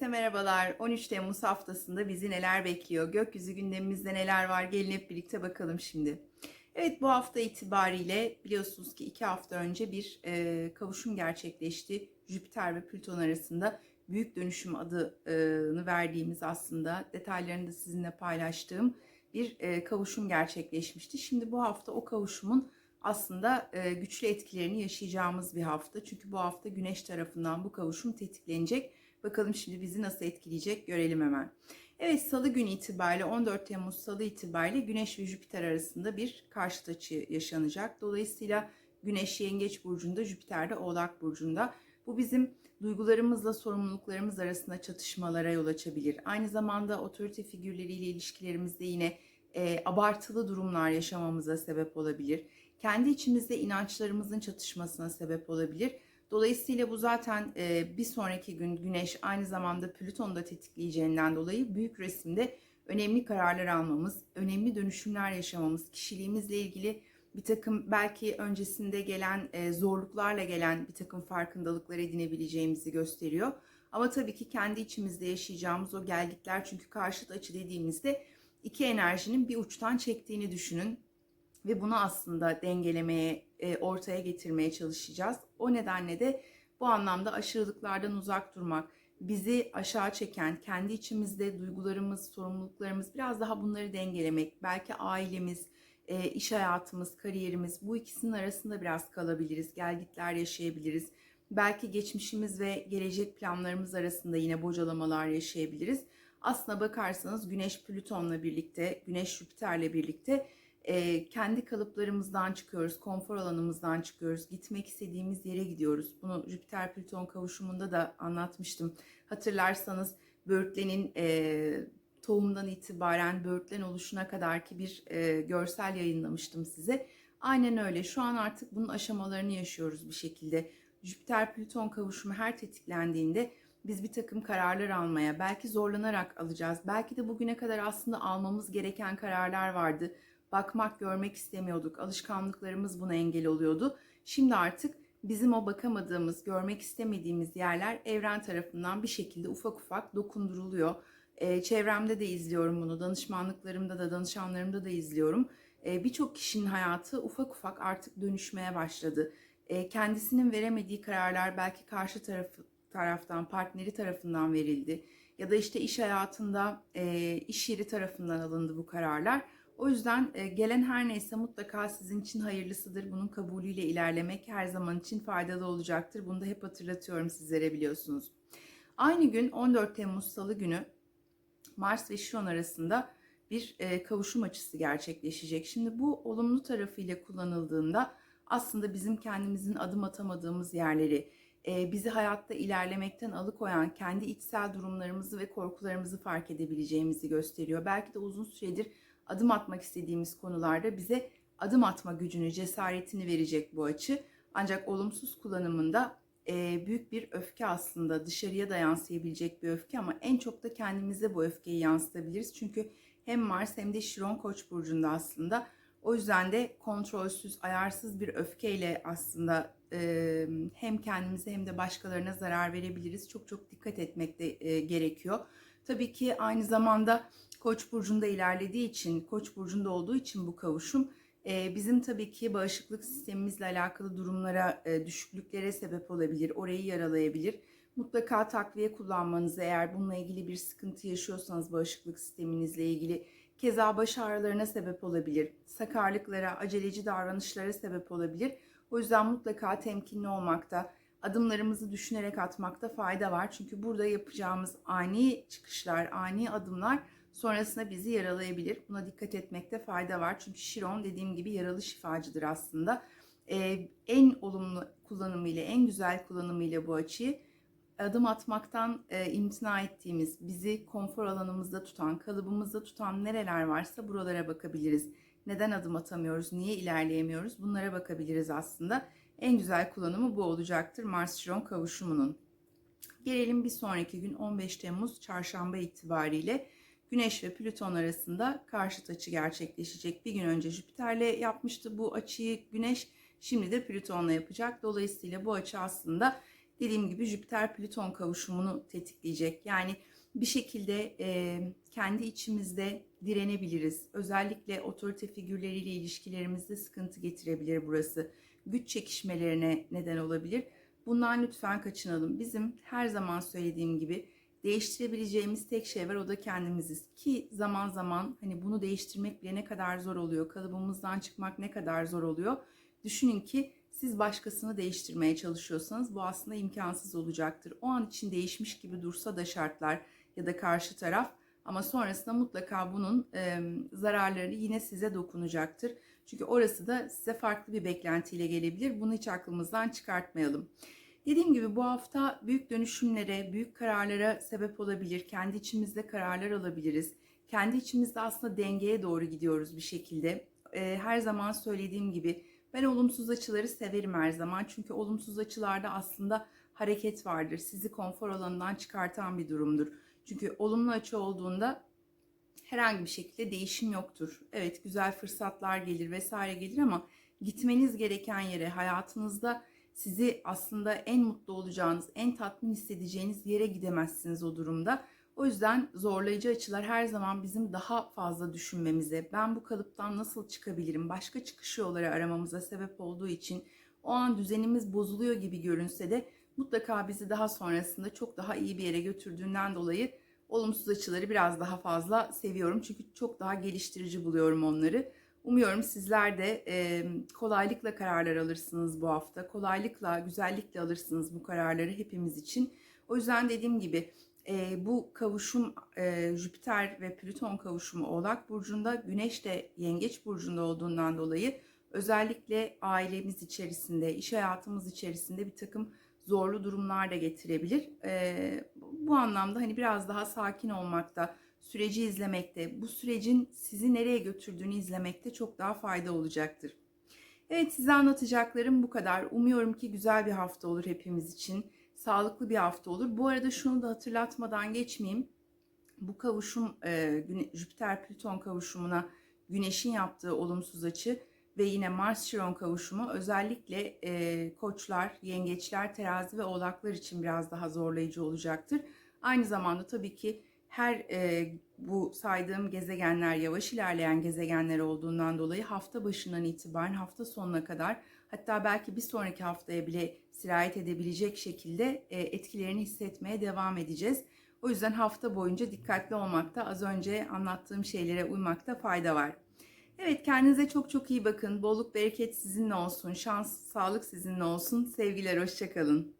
Herkese merhabalar. 13 Temmuz haftasında bizi neler bekliyor? Gökyüzü gündemimizde neler var? Gelin hep birlikte bakalım şimdi. Evet bu hafta itibariyle biliyorsunuz ki iki hafta önce bir e, kavuşum gerçekleşti. Jüpiter ve Plüton arasında büyük dönüşüm adını verdiğimiz aslında detaylarını da sizinle paylaştığım bir e, kavuşum gerçekleşmişti. Şimdi bu hafta o kavuşumun aslında e, güçlü etkilerini yaşayacağımız bir hafta. Çünkü bu hafta Güneş tarafından bu kavuşum tetiklenecek. Bakalım şimdi bizi nasıl etkileyecek görelim hemen. Evet salı günü itibariyle 14 Temmuz salı itibariyle Güneş ve Jüpiter arasında bir karşıt açı yaşanacak. Dolayısıyla Güneş Yengeç burcunda, Jüpiter de Oğlak burcunda. Bu bizim duygularımızla sorumluluklarımız arasında çatışmalara yol açabilir. Aynı zamanda otorite figürleriyle ilişkilerimizde yine e, abartılı durumlar yaşamamıza sebep olabilir. Kendi içimizde inançlarımızın çatışmasına sebep olabilir. Dolayısıyla bu zaten e, bir sonraki gün Güneş aynı zamanda Plüton'u da tetikleyeceğinden dolayı büyük resimde önemli kararlar almamız, önemli dönüşümler yaşamamız, kişiliğimizle ilgili bir takım belki öncesinde gelen e, zorluklarla gelen bir takım farkındalıklar edinebileceğimizi gösteriyor. Ama tabii ki kendi içimizde yaşayacağımız o gelgitler çünkü karşıt açı dediğimizde iki enerjinin bir uçtan çektiğini düşünün ve bunu aslında dengelemeye, ortaya getirmeye çalışacağız. O nedenle de bu anlamda aşırılıklardan uzak durmak, bizi aşağı çeken, kendi içimizde duygularımız, sorumluluklarımız biraz daha bunları dengelemek, belki ailemiz, e, iş hayatımız, kariyerimiz bu ikisinin arasında biraz kalabiliriz, gelgitler yaşayabiliriz. Belki geçmişimiz ve gelecek planlarımız arasında yine bocalamalar yaşayabiliriz. Aslına bakarsanız Güneş Plüton'la birlikte, Güneş Jüpiter'le birlikte e, kendi kalıplarımızdan çıkıyoruz, konfor alanımızdan çıkıyoruz, gitmek istediğimiz yere gidiyoruz. Bunu Jüpiter Plüton kavuşumunda da anlatmıştım. Hatırlarsanız böğürtlenin e, tohumdan itibaren böğürtlen oluşuna kadar ki bir e, görsel yayınlamıştım size. Aynen öyle. Şu an artık bunun aşamalarını yaşıyoruz bir şekilde. Jüpiter Plüton kavuşumu her tetiklendiğinde biz bir takım kararlar almaya, belki zorlanarak alacağız. Belki de bugüne kadar aslında almamız gereken kararlar vardı bakmak, görmek istemiyorduk. Alışkanlıklarımız buna engel oluyordu. Şimdi artık bizim o bakamadığımız, görmek istemediğimiz yerler evren tarafından bir şekilde ufak ufak dokunduruluyor. E, çevremde de izliyorum bunu, danışmanlıklarımda da, danışanlarımda da izliyorum. E, Birçok kişinin hayatı ufak ufak artık dönüşmeye başladı. E, kendisinin veremediği kararlar belki karşı tarafı, taraftan, partneri tarafından verildi. Ya da işte iş hayatında e, iş yeri tarafından alındı bu kararlar o yüzden e, gelen her neyse mutlaka sizin için hayırlısıdır. Bunun kabulüyle ilerlemek her zaman için faydalı olacaktır. Bunu da hep hatırlatıyorum sizlere biliyorsunuz. Aynı gün 14 Temmuz Salı günü Mars ve Şiron arasında bir e, kavuşum açısı gerçekleşecek. Şimdi bu olumlu tarafıyla kullanıldığında aslında bizim kendimizin adım atamadığımız yerleri, e, bizi hayatta ilerlemekten alıkoyan kendi içsel durumlarımızı ve korkularımızı fark edebileceğimizi gösteriyor. Belki de uzun süredir adım atmak istediğimiz konularda bize adım atma gücünü, cesaretini verecek bu açı. Ancak olumsuz kullanımında e, büyük bir öfke aslında dışarıya da yansıyabilecek bir öfke ama en çok da kendimize bu öfkeyi yansıtabiliriz. Çünkü hem Mars hem de Şiron Koç burcunda aslında. O yüzden de kontrolsüz, ayarsız bir öfkeyle aslında e, hem kendimize hem de başkalarına zarar verebiliriz. Çok çok dikkat etmek de e, gerekiyor. Tabii ki aynı zamanda Koç burcunda ilerlediği için, Koç burcunda olduğu için bu kavuşum e, bizim tabii ki bağışıklık sistemimizle alakalı durumlara, e, düşüklüklere sebep olabilir, orayı yaralayabilir. Mutlaka takviye kullanmanızı eğer bununla ilgili bir sıkıntı yaşıyorsanız bağışıklık sisteminizle ilgili keza baş ağrılarına sebep olabilir. Sakarlıklara, aceleci davranışlara sebep olabilir. O yüzden mutlaka temkinli olmakta, adımlarımızı düşünerek atmakta fayda var. Çünkü burada yapacağımız ani çıkışlar, ani adımlar sonrasında bizi yaralayabilir. Buna dikkat etmekte fayda var. Çünkü Şiron dediğim gibi yaralı şifacıdır aslında. Ee, en olumlu kullanımıyla, en güzel kullanımıyla bu açıyı adım atmaktan e, imtina ettiğimiz, bizi konfor alanımızda tutan, kalıbımızda tutan nereler varsa buralara bakabiliriz. Neden adım atamıyoruz, niye ilerleyemiyoruz bunlara bakabiliriz aslında. En güzel kullanımı bu olacaktır Mars-Şiron kavuşumunun. Gelelim bir sonraki gün 15 Temmuz çarşamba itibariyle Güneş ve Plüton arasında karşıt açı gerçekleşecek. Bir gün önce Jüpiter'le yapmıştı bu açıyı Güneş, şimdi de Plüton'la yapacak. Dolayısıyla bu açı aslında dediğim gibi Jüpiter-Plüton kavuşumunu tetikleyecek. Yani bir şekilde e, kendi içimizde direnebiliriz. Özellikle otorite figürleriyle ilişkilerimizde sıkıntı getirebilir burası. Güç çekişmelerine neden olabilir. Bundan lütfen kaçınalım. Bizim her zaman söylediğim gibi değiştirebileceğimiz tek şey var o da kendimiziz. Ki zaman zaman hani bunu değiştirmek bile ne kadar zor oluyor, kalıbımızdan çıkmak ne kadar zor oluyor. Düşünün ki siz başkasını değiştirmeye çalışıyorsanız bu aslında imkansız olacaktır. O an için değişmiş gibi dursa da şartlar ya da karşı taraf ama sonrasında mutlaka bunun e, zararları yine size dokunacaktır. Çünkü orası da size farklı bir beklentiyle gelebilir. Bunu hiç aklımızdan çıkartmayalım. Dediğim gibi bu hafta büyük dönüşümlere, büyük kararlara sebep olabilir. Kendi içimizde kararlar alabiliriz. Kendi içimizde aslında dengeye doğru gidiyoruz bir şekilde. E, her zaman söylediğim gibi ben olumsuz açıları severim her zaman. Çünkü olumsuz açılarda aslında hareket vardır. Sizi konfor alanından çıkartan bir durumdur. Çünkü olumlu açı olduğunda herhangi bir şekilde değişim yoktur. Evet güzel fırsatlar gelir vesaire gelir ama gitmeniz gereken yere hayatınızda sizi aslında en mutlu olacağınız, en tatmin hissedeceğiniz yere gidemezsiniz o durumda. O yüzden zorlayıcı açılar her zaman bizim daha fazla düşünmemize, ben bu kalıptan nasıl çıkabilirim, başka çıkış yolları aramamıza sebep olduğu için o an düzenimiz bozuluyor gibi görünse de mutlaka bizi daha sonrasında çok daha iyi bir yere götürdüğünden dolayı olumsuz açıları biraz daha fazla seviyorum. Çünkü çok daha geliştirici buluyorum onları. Umuyorum sizler de e, kolaylıkla kararlar alırsınız bu hafta. Kolaylıkla, güzellikle alırsınız bu kararları hepimiz için. O yüzden dediğim gibi e, bu kavuşum e, Jüpiter ve Plüton kavuşumu Oğlak Burcu'nda, Güneş de Yengeç Burcu'nda olduğundan dolayı özellikle ailemiz içerisinde, iş hayatımız içerisinde bir takım zorlu durumlar da getirebilir. E, bu anlamda hani biraz daha sakin olmakta, süreci izlemekte, bu sürecin sizi nereye götürdüğünü izlemekte çok daha fayda olacaktır. Evet size anlatacaklarım bu kadar. Umuyorum ki güzel bir hafta olur hepimiz için. Sağlıklı bir hafta olur. Bu arada şunu da hatırlatmadan geçmeyeyim. Bu kavuşum e, Jüpiter-Plüton kavuşumuna Güneş'in yaptığı olumsuz açı ve yine Mars-Şiron kavuşumu özellikle e, koçlar, yengeçler, terazi ve oğlaklar için biraz daha zorlayıcı olacaktır. Aynı zamanda tabii ki her e, bu saydığım gezegenler yavaş ilerleyen gezegenler olduğundan dolayı hafta başından itibaren hafta sonuna kadar hatta belki bir sonraki haftaya bile sirayet edebilecek şekilde e, etkilerini hissetmeye devam edeceğiz. O yüzden hafta boyunca dikkatli olmakta, az önce anlattığım şeylere uymakta fayda var. Evet kendinize çok çok iyi bakın. Bolluk bereket sizinle olsun. Şans, sağlık sizinle olsun. Sevgiler, hoşçakalın.